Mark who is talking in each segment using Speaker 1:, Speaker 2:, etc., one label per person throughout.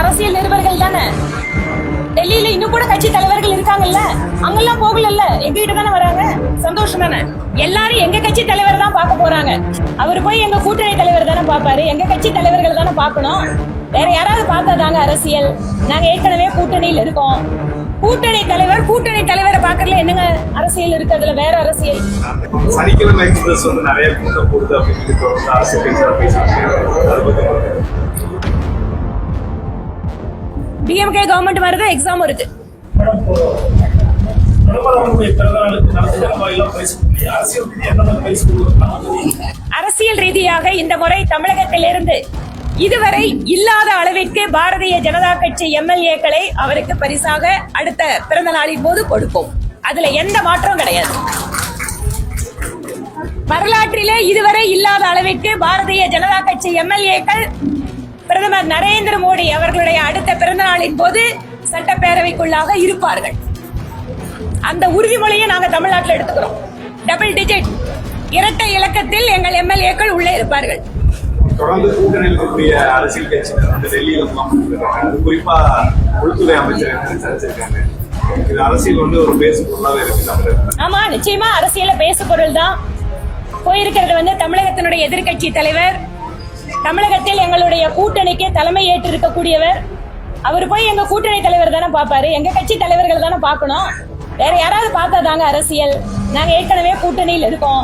Speaker 1: அரசியல் நிருபர்கள் தானே? டெல்லியில இன்னும் கூட கட்சி தலைவர்கள் இருக்காங்கல்ல? அங்கெல்லாம் போகலல்ல? எங்க கிட்ட தானே வராங்க? சந்தோஷம் தானே? எல்லாரும் எங்க கட்சி தலைவர் தான் பார்க்க போறாங்க. அவர் போய் எங்க கூட்டணி தலைவர் தானே பாப்பாரு எங்க கட்சி தலைவர்கள் தானே பார்க்கணும். வேற யாராவது பார்த்தாதாங்க அரசியல். நாங்க ஏற்கனவே கூட்டணியில் இருக்கோம். கூட்டணி தலைவர் கூட்டணி தலைவரை பார்க்கறதுல என்னங்க அரசியல் இருக்கு? அதுல வேற அரசியல்.
Speaker 2: சனிக்கிழமை எக்ஸ்பிரஸ் வந்து நிறைய கூட்டம் போடுது அப்படின்னு
Speaker 1: டிஎம்கே கவர்மெண்ட் மாதிரி தான் எக்ஸாம் இருக்கு.
Speaker 3: அரசியல் ரீதியாக
Speaker 1: இந்த முறை தமிழகத்திலிருந்து இதுவரை இல்லாத அளவிற்கு பாரதிய ஜனதா கட்சி எம்எல்ஏக்களை அவருக்கு பரிசாக அடுத்த பிறந்த நாளின் போது கொடுப்போம். அதுல எந்த மாற்றம் கிடையாது. வரலாற்றிலே இதுவரை இல்லாத அளவிற்கு பாரதிய ஜனதா கட்சி எம்எல்ஏக்கள் பிரதமர் நரேந்திர மோடி அவர்களுடைய அடுத்த பிறந்த நாளின் போது சட்டப்பேரவைக்குள்ளாக இருப்பார்கள். அந்த உறுதிமொழியை நாங்க தமிழ்நாட்டில் எடுத்துக்கிறோம். டபுள் டிஜிட் இரட்டை இலக்கத்தில் எங்கள் எம்எல்ஏக்கள் உள்ளே இருப்பார்கள்.
Speaker 2: தொடர்ந்து கூட்டணியில் இருக்கக்கூடிய அரசியல் கட்சியினர் வந்து டெல்லியில குறிப்பா உள்துறை அமைச்சர் என்ன விசாரிச்சிருக்காங்க இது அரசியல் வந்து ஒரு பேசு பொருளாவே இருக்கு
Speaker 1: ஆமா நிச்சயமா அரசியல பேசு பொருள் தான் போயிருக்கிறது வந்து தமிழகத்தினுடைய எதிர்க்கட்சி தலைவர் தமிழகத்தில் எங்களுடைய கூட்டணிக்கு தலைமை ஏற்று இருக்கக்கூடியவர் அவர் போய் எங்க கூட்டணி தலைவர் தானே பார்ப்பாரு. எங்க கட்சி தலைவர்கள் தானே பார்க்கணும். வேற யாராவது பார்த்தாதாங்க அரசியல். நாங்க ஏற்கனவே கூட்டணியில் இருக்கோம்.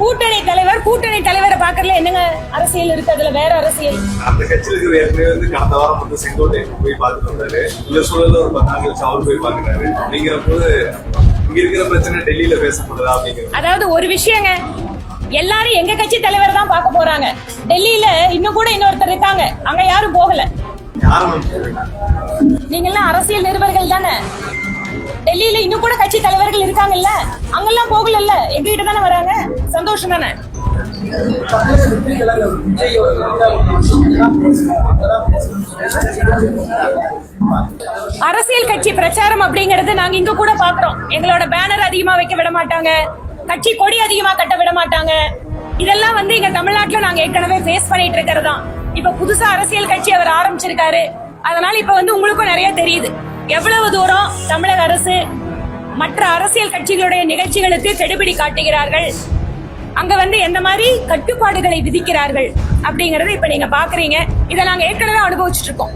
Speaker 1: கூட்டணி தலைவர் கூட்டணி தலைவரை பார்க்கறதுல என்னங்க அரசியல் இருக்கு? அதுல வேற அரசியல்.
Speaker 2: அந்த கட்சியில ஏற்கனவே வந்து கடந்த வாரம் வந்து செங்கோட்டை போய் பார்த்துட்டு வந்தாரு. இந்த சூழல்ல ஒரு பத்து நாள் கழிச்சு அவர் போய் பார்க்கிறாரு. அப்படிங்கிற போது இங்க இருக்கிற பிரச்சனை டெல்லியில பேசப்படுதா அப்படிங்கிற
Speaker 1: அதாவது ஒரு விஷயங்க. எல்லாரும் எங்க கட்சி தலைவர் தான் பார்க்க போறாங்க. டெல்லியில இன்னும் கூட இன்னொருத்தர் இருக்காங்க. அங்க யாரும் போகல.
Speaker 2: நீங்க
Speaker 1: எல்லாம் அரசியல் நிருபர்கள் தானே? டெல்லியில இன்னும் கூட கட்சி தலைவர்கள் இருக்காங்கல்ல? அங்கெல்லாம் போகலல்ல? எங்க கிட்ட தானே வராங்க? சந்தோஷம் தானே? அரசியல் கட்சி பிரச்சாரம் அப்படிங்கறது நாங்க இங்க கூட பாக்குறோம் எங்களோட பேனர் அதிகமா வைக்க விட மாட்டாங்க. கட்சி கொடி அதிகமா கட்ட விட மாட்டாங்க. இதெல்லாம் வந்து இங்க தமிழ்நாட்டுல நாங்க ஏற்கனவே ஃபேஸ் பண்ணிட்டு இருக்கிறது. தான் இப்ப புதுசா அரசியல் கட்சி அவர் ஆரம்பிச்சிருக்காரு. அதனால இப்ப வந்து உங்களுக்கும் நிறைய தெரியுது. எவ்வளவு தூரம் தமிழக அரசு மற்ற அரசியல் கட்சிகளுடைய நிகழ்ச்சிகளுக்கு கெடுபிடி காட்டுகிறார்கள். அங்க வந்து எந்த மாதிரி கட்டுப்பாடுகளை விதிக்கிறார்கள் அப்படிங்கறத இப்ப நீங்க பாக்குறீங்க. இதை நாங்க ஏற்கனவே அனுபவிச்சுட்டு இருக்கோம்.